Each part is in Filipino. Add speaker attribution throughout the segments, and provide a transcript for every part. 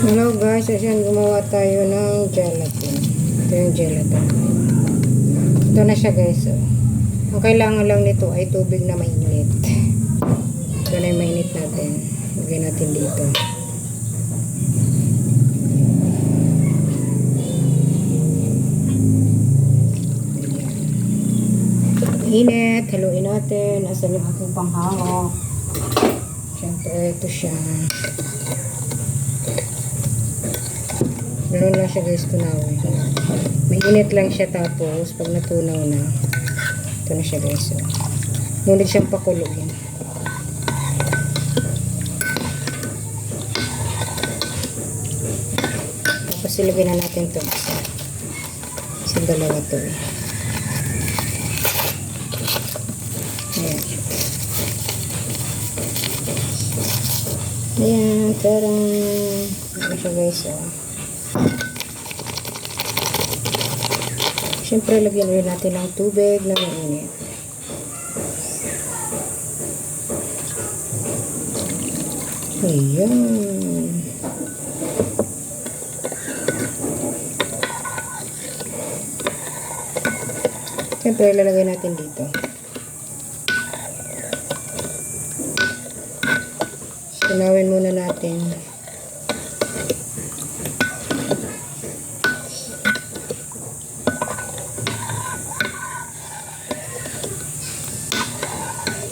Speaker 1: Hello guys, ayan gumawa tayo ng gelatin. Ito yung gelatin. Ito na siya guys. Oh. Ang kailangan lang nito ay tubig na mainit. Ito na yung mainit natin. Lagyan natin dito. Init. Haluin natin. Asan yung aking panghango. Siyempre, ito siya. Ganun lang siya guys tunawin. Mainit lang siya tapos pag natunaw na, ito na siya guys. Oh. Ngunit siyang pakulogin. Tapos ilagay na natin ito. Isa. Isang dalawa to eh. Ayan. Ayan, tarang. Ano siya guys oh. Siyempre, lagyan ulit natin ng tubig na mainit. Ayan. Siyempre, lalagay natin dito. Sinawin muna natin.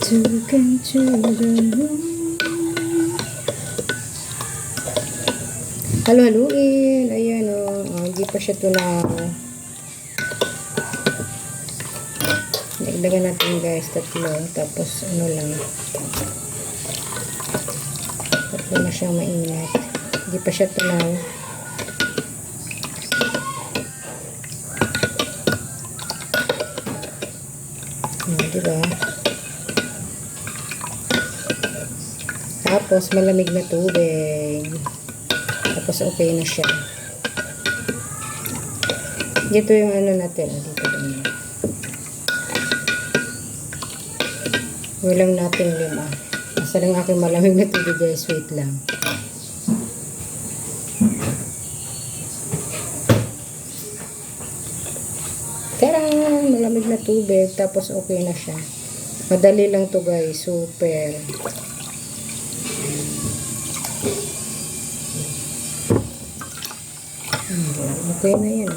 Speaker 1: Took into the room. Halo-haluin. Ayan o. Oh. hindi pa siya tunaw. Dagdagan natin guys. Tatlo. Tapos ano lang. Tatlo na siyang mainit. Hindi pa siya tunaw. Oh, diba? Tapos, malamig na tubig. Tapos, okay na siya. Dito yung ano natin. Dito din. Walang natin lima. Basta lang aking malamig na tubig guys. Wait lang. Tara! Malamig na tubig. Tapos, okay na siya. Madali lang to guys. Super. Okay na yan.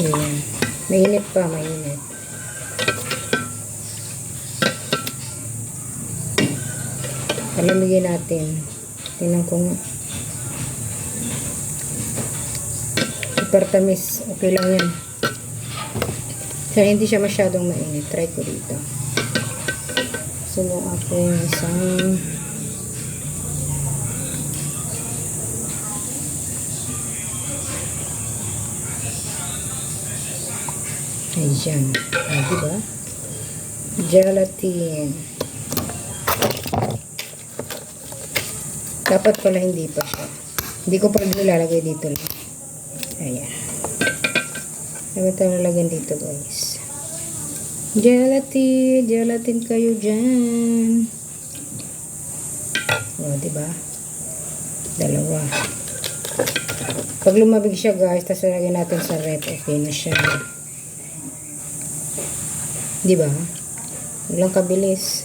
Speaker 1: Ayan. Mainit pa, mainit. Palamigin natin. Tingnan ko nga. Super tamis. Okay lang yan. Kaya hindi siya masyadong mainit. Try ko dito. Sulo ako yung isang Ayan. Ah, diba? Gelatin. Dapat pala hindi pa siya. Hindi ko pa nilalagay dito lang. Ayan. Dapat tayo lalagyan dito guys. Gelatin. Gelatin kayo dyan. O, diba? Dalawa. Pag lumabig siya guys, tapos lagyan natin sa rep, okay na siya. Diba? Walang kabilis.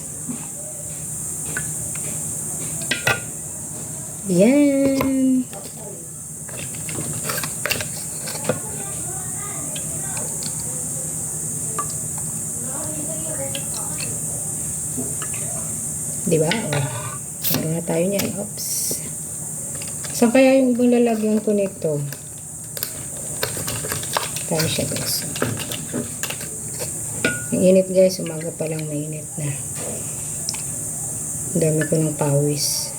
Speaker 1: Yan. Diba? O. Meron na tayo niyan. Oops. Saan kaya yung ibang lalagyan ko nito? Tayo siya guys. Ang init guys. Umaga pa lang mainit na. Ang dami ko ng pawis.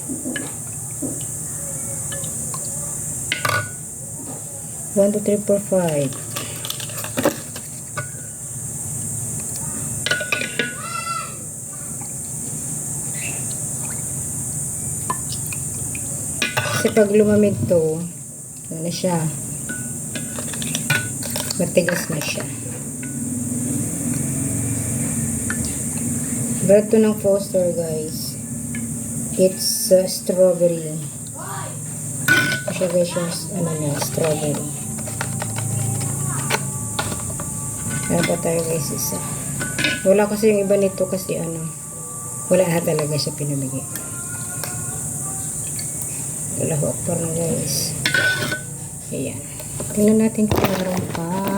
Speaker 1: One, two, three, four, five. Kasi pag lumamig to, ano na siya, Matigas na siya. Brand to ng Foster, guys. It's uh, strawberry. Siya guys yung ano niya, strawberry. Meron pa tayo guys isa. Wala kasi yung iba nito kasi ano, wala na talaga siya pinamigay. Wala ho, parang guys. Ayan. Tingnan natin kung meron pa.